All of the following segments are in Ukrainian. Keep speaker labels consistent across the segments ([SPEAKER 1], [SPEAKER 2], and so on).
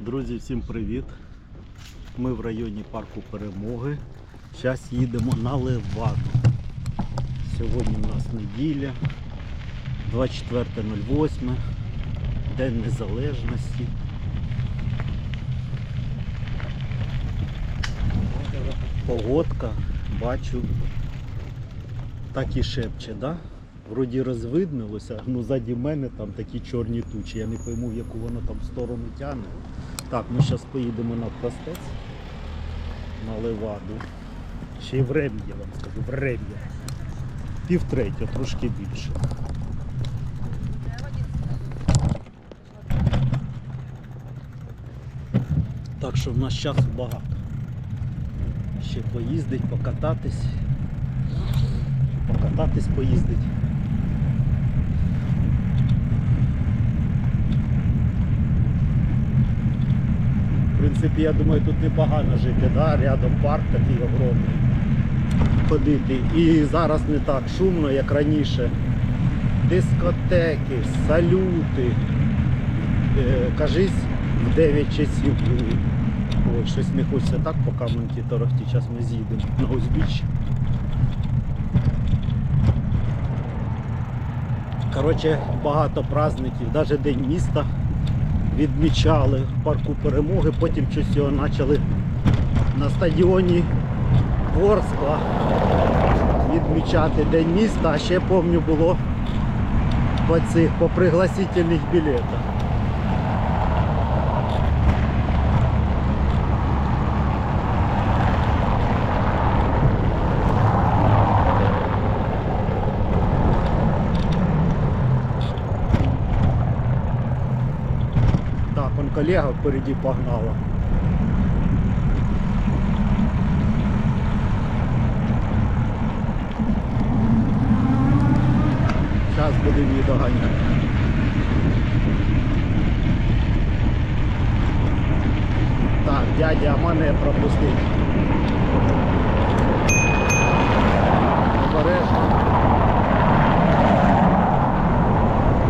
[SPEAKER 1] Друзі, всім привіт! Ми в районі парку Перемоги. Зараз їдемо на Леваду. Сьогодні у нас неділя, 24.08, День Незалежності. Погодка, бачу, так і шепче, да? Вроді розвиднилося, ну ззаді мене там такі чорні тучі. Я не пойму, в яку воно там сторону тягне. Так, ми зараз поїдемо на Простець, на Леваду. Ще й врем'я, я вам скажу, врем'я. Пів третього, трошки більше. Так що в нас часу багато. Ще поїздить, покататись. Покататись, поїздить. Принципі, я думаю, тут непогано жити, да? рядом парк такий огромний. Ходити. І зараз не так шумно, як раніше. Дискотеки, салюти. Е, кажись, в 9 часів були. Ой, щось не хочеться так по каменки торохті. Зараз ми з'їдемо на узбіччя. Коротше, багато праздників, навіть День міста відмічали в парку перемоги, потім щось його почали на стадіоні Ворскла відмічати День міста, а ще пам'ятаю було по цих по пригласительних білетах. Так, он колега впереді погнала. Зараз будемо її доганяти. Так, дядя, а мене пропустить. Обережно.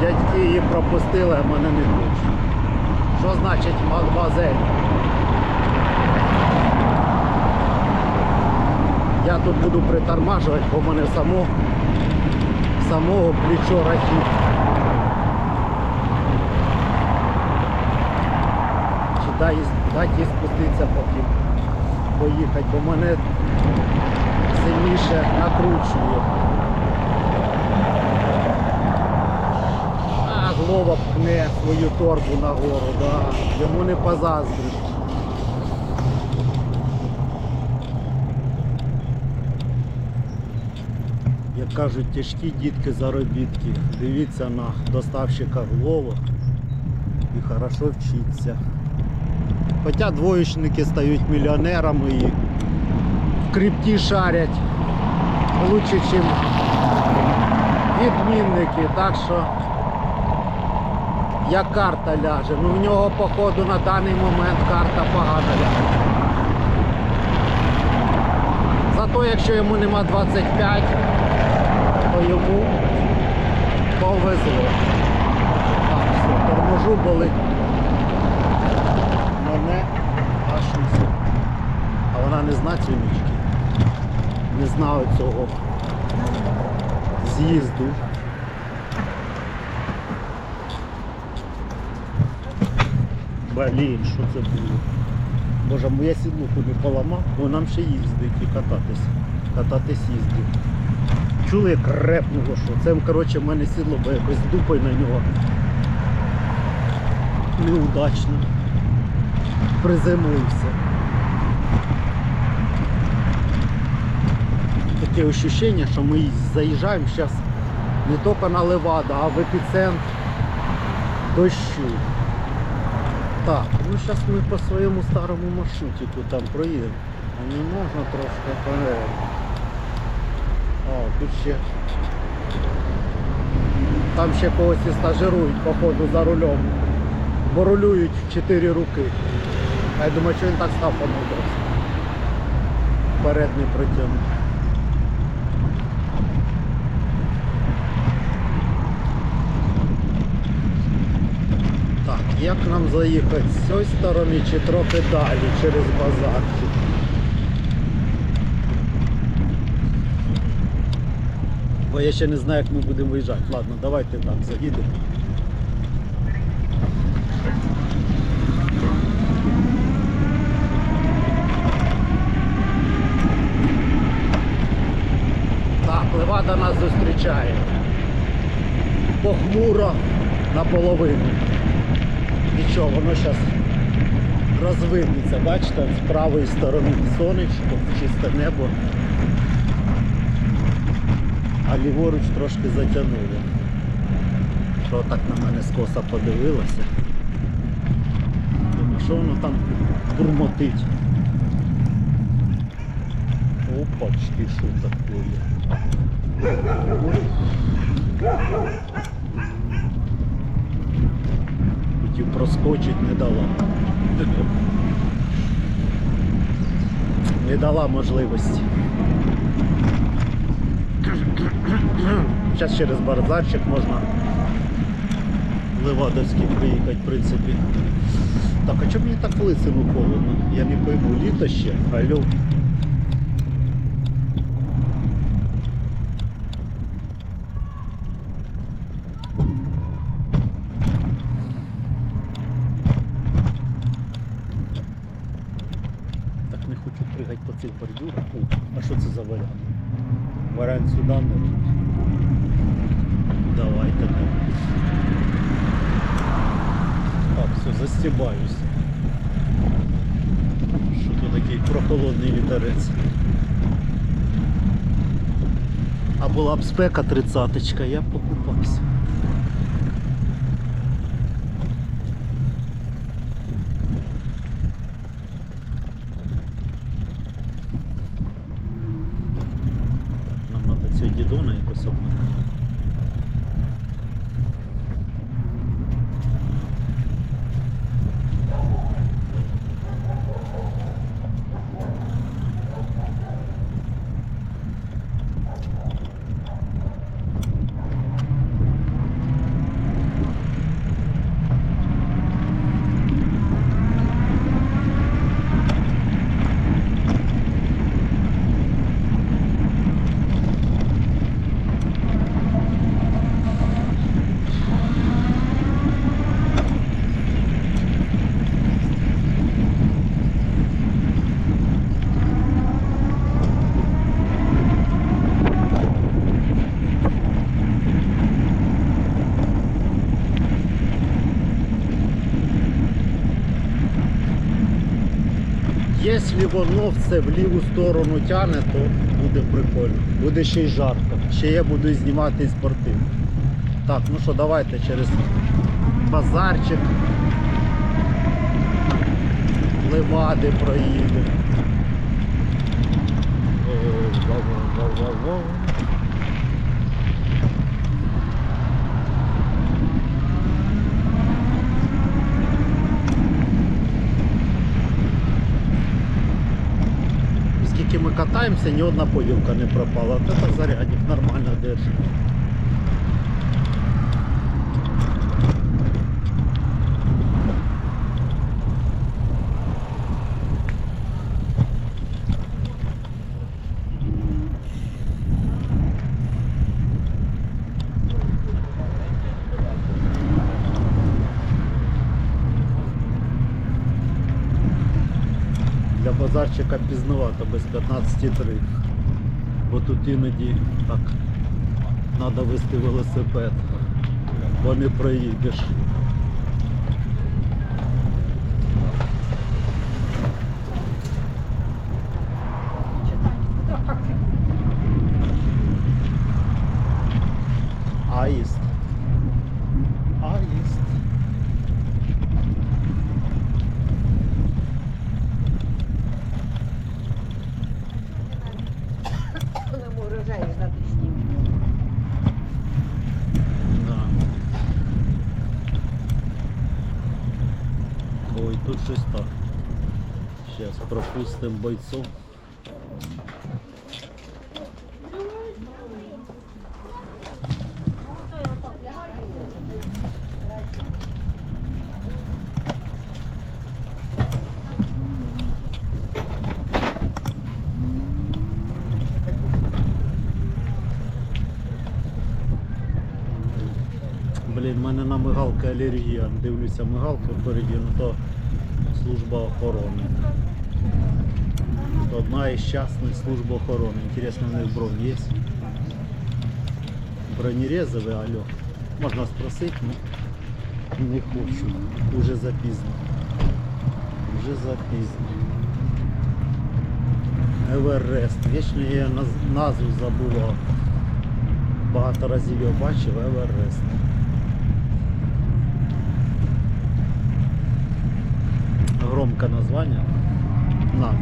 [SPEAKER 1] Дядьки її пропустили, а мене не хочуть. Що значить мадмазель? Я тут буду притормажувати, бо мене само, самого плечо рахіт. Чи дай, їй спуститися поки поїхати, бо мене сильніше накручує. А, Глова пхне свою торбу нагору, да. йому не позаздриш. Як кажуть, тяжкі дітки заробітки. Дивіться на доставщика Глова і хорошо вчиться. Хоча двоєчники стають мільйонерами і в крипті шарять лучше, ніж відмінники. Так що як карта ляже. Ну в нього походу на даний момент карта погано ляже. Зато якщо йому нема 25, то йому повезло. Так, все, торможу болить. Мене аж не А вона не зна ціночки. Не знаю цього з'їзду. Блін, що це було? Боже, моя сідлуху не поламав, бо нам ще їздить і кататись. Кататись їздить. Чули, як репнуло, що це, коротше, в мене сідло, бо якось дупою на нього. Неудачно. Приземлився. Таке ощущення, що ми заїжджаємо зараз не тільки на Леваду, а в епіцентр дощу. Так, ну зараз ми по своєму старому маршрутику там проїдемо. Не можна трошки вперед. О, тут ще. Там ще когось і стажирують, походу, за рулем. Бо рулюють в 4 руки. А я думаю, що він так став помилкався. Вперед не протягнув. Так, Як нам заїхати з цієї сторони чи трохи далі через базарчик? Бо я ще не знаю, як ми будемо виїжджати. Ладно, давайте так, заїдемо. Так, Левада нас зустрічає. Похмуро наполовину. Нічого, воно зараз розвиднеться. Бачите, з правої сторони сонечко, чисте небо. А ліворуч трошки затягнуло. Що так на мене скоса подивилася. Думаю, що воно там бурмотить. Опачки, що таке? Хотів проскочить, не дала. Не дала можливості. Зараз через базарчик можна Левадовський приїхати, в принципі. Так, а чому мені так лисину холодно? Я не пойму, літо ще, алло. Так не хочу пригати по цих бордюрах. О, а що це за варіант? Варіант сюди не Давайте так. Так, все, застібаюся. Що тут такий прохолодний вітерець. А була б спека тридцяточка, я б покупався. 走 Якщо воно все в ліву сторону тягне, то буде прикольно. Буде ще й жарко. Ще я буду знімати спортив. Так, ну що, давайте через базарчик. Левади проїдемо. О, ва-ва-ва-ва-ва. Скільки ми катаємося, ні одна поділка не пропала. Це зарядник нормально держить. Базарчика пізновато, без 15.30. Бо тут іноді так треба вести велосипед, бо не проїдеш. щось Сейчас пропустим бойцов. Блін, в мене на мигалки алергія. Дивлюся мигалки впереді, ну то служба охорони. Одна із частних служб охорони. Інтересно, у них бронь є. Бронерезові, алло. Можна спросити, ну не хочу. Уже запізно. Уже запізно. Еверест. Вічно я назву забував. Багато разів я бачив Еверест. громкое название. На.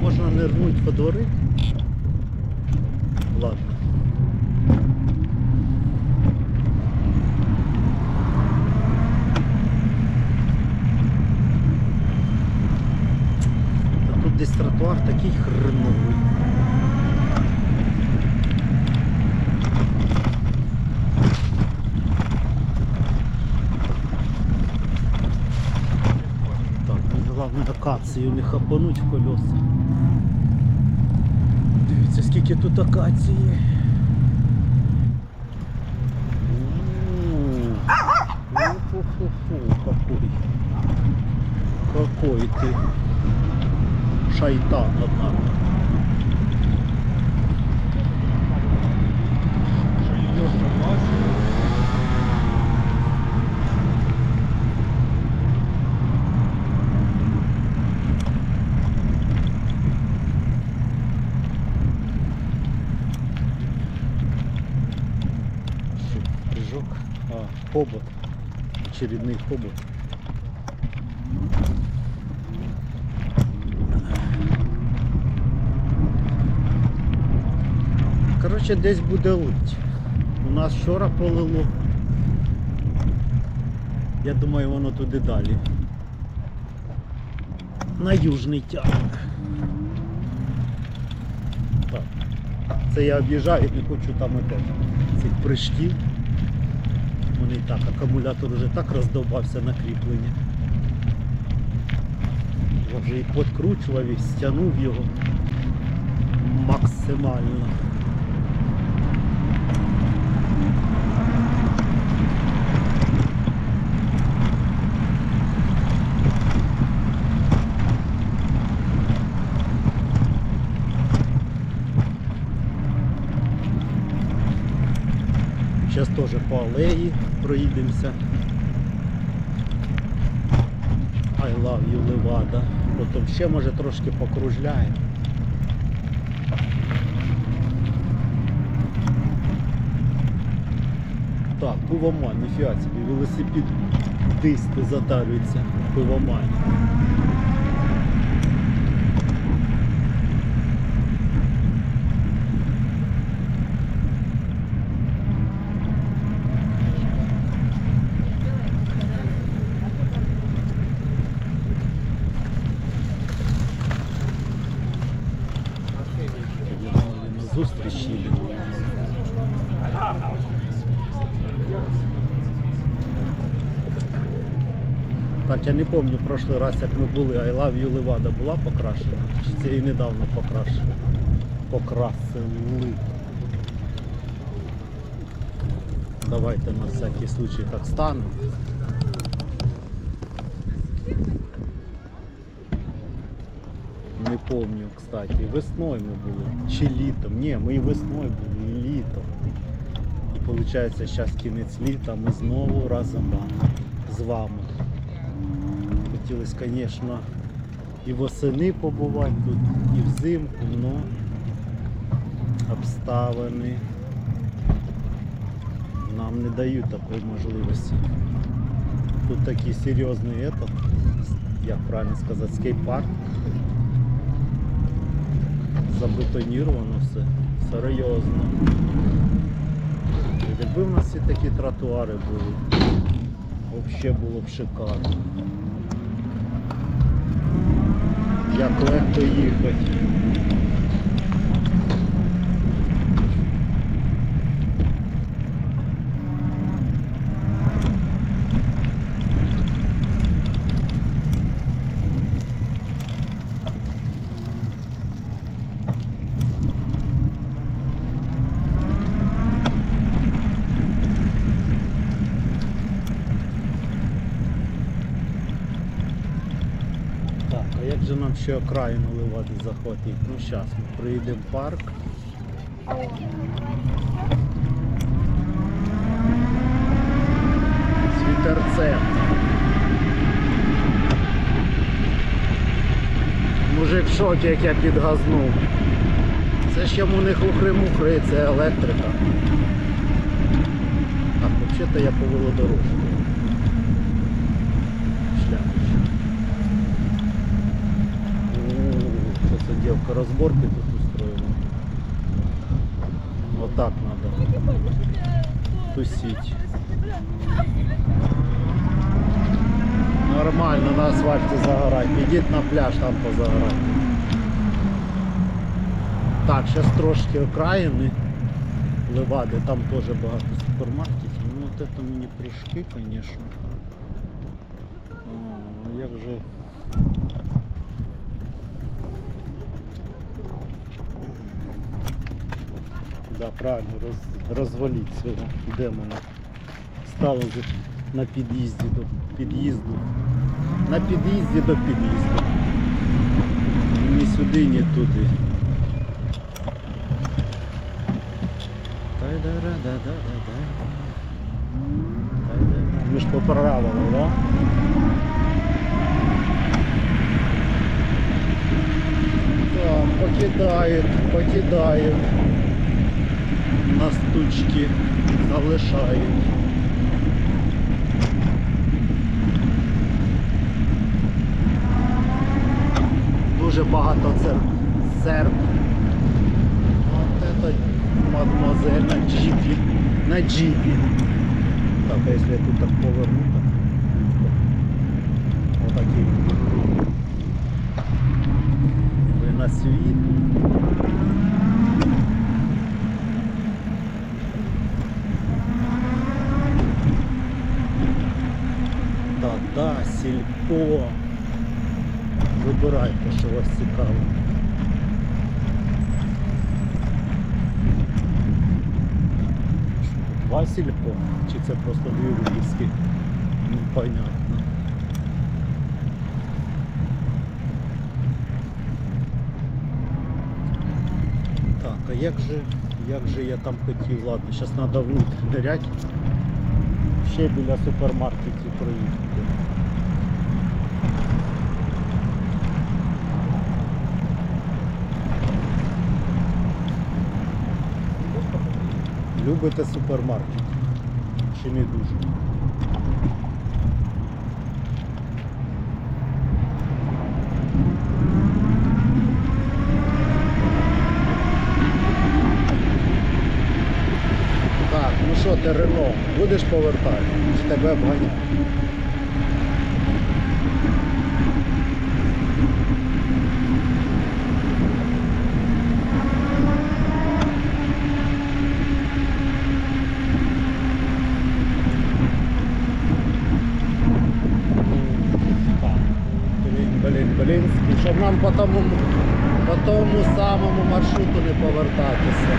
[SPEAKER 1] Можно нырнуть по дворы. Акацію не хапануть в колеса. Дивіться, скільки тут акації. Какой. Какой ты шайтан, однако. Что, Хобот. Очередный хобот. Коротше, десь буде лить. У нас вчора полило. Я думаю, воно туди далі. На южний тяг. Так. Це я об'їжджаю, не хочу там опять цих прыжків. Вони і так, акумулятор вже так роздовбався на кріплення. Я вже і подкручував і стягнув його максимально. Зараз теж по алеї проїдемося. I love you, Levada. Потім ще може трошки покружляємо. Так, пивоман, ніфіга собі, велосипед дисти затарюється в пивомані. на зустріч їде. Так, я не пам'ятаю прошлий раз, як ми були, I Love You Levada була покрашена. Чи це її недавно покрашено? Покрасили. Давайте на всякий случай так станемо. Не помню, кстати. Весною ми були. Чи літом. Ні, ми і весною були, і літом. І виходить, зараз кінець літа, ми знову разом з вами. Хотілося, звісно, і восени побувати тут, і взимку, але обставини нам не дають такої можливості. Тут такий серйозний этот, як правильно сказати, скейт-парк. Забетоніровано все. Серйозно. Якби в нас всі такі тротуари були, взагалі було б шикарно. Як легко їхати. Так, нам ще окраїну Левади захватити? Ну зараз ми приїдемо в парк. З вітерцем. Мужик в шокі, як я підгазнув. Це ж йому не хухри-мухри, це електрика. Так, взагалі-то я по велодорожку. Шляпочка. О, Дівка розборки тут устроїла? Отак треба тусить. Нормально на асфальті загорать. Ідіть на пляж там позагорать. Так, зараз трошки окраїни Левади, там теж багато супермаркетів. Ну от це мені прыжки, звісно. Як же. Да, правильно, роз, розваліть цього демона. Стало вже на під'їзді до під'їзду. На під'їзді до під'їзду. Ні сюди, ні туди. Ви ж поправили, да? Так, покидають, покидають. На стучки залишають. Дуже багато серп. Вот это мадемуазель на джипі. На джипі. Так, а если я тут так поверну, так. Отакий. Ви на світ. Вибирайте, що вас цікаво. Два сільпо? Чи це просто вивіски? Непонятно. Так, а як же, як же я там хотів, ладно, зараз треба внутрь нырять. Ще біля супермаркетів проїхати. Любите супермаркет? Чи не дуже? Так, ну що ти Рено, будеш повертати? Чи тебе обганяти? Так. Блін, блін, блін. І щоб нам по тому, по тому самому маршруту не повертатися.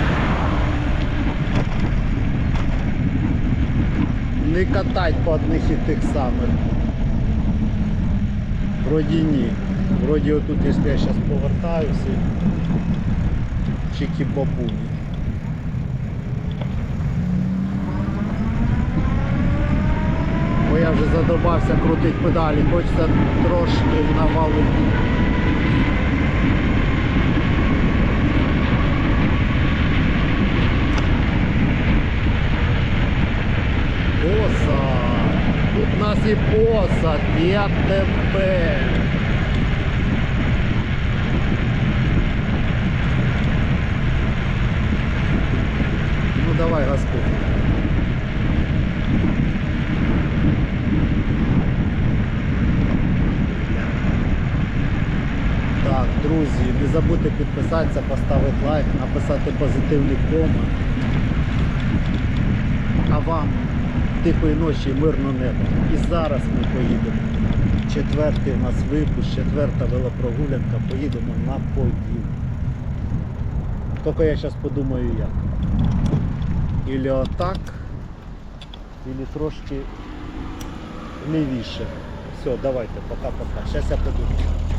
[SPEAKER 1] Не катать по одних і тих самих. Вроді ні. Вроді отут, якщо я зараз повертаюся, чики бабуні. Бо я вже задобався крутити педалі, хочеться трошки навалити. Посад. Тут у нас і посад, як тебе. Ну давай, Господь. Друзі, не забудьте підписатися, поставити лайк, написати позитивний комент. А вам тихої ночі, мирного неба. І зараз ми поїдемо. Четвертий у нас випуск, четверта велопрогулянка, поїдемо на Поділ. Тільки я зараз подумаю як. Ілі отак, ілі трошки лівіше. Все, давайте, пока-пока. Зараз я подумаю.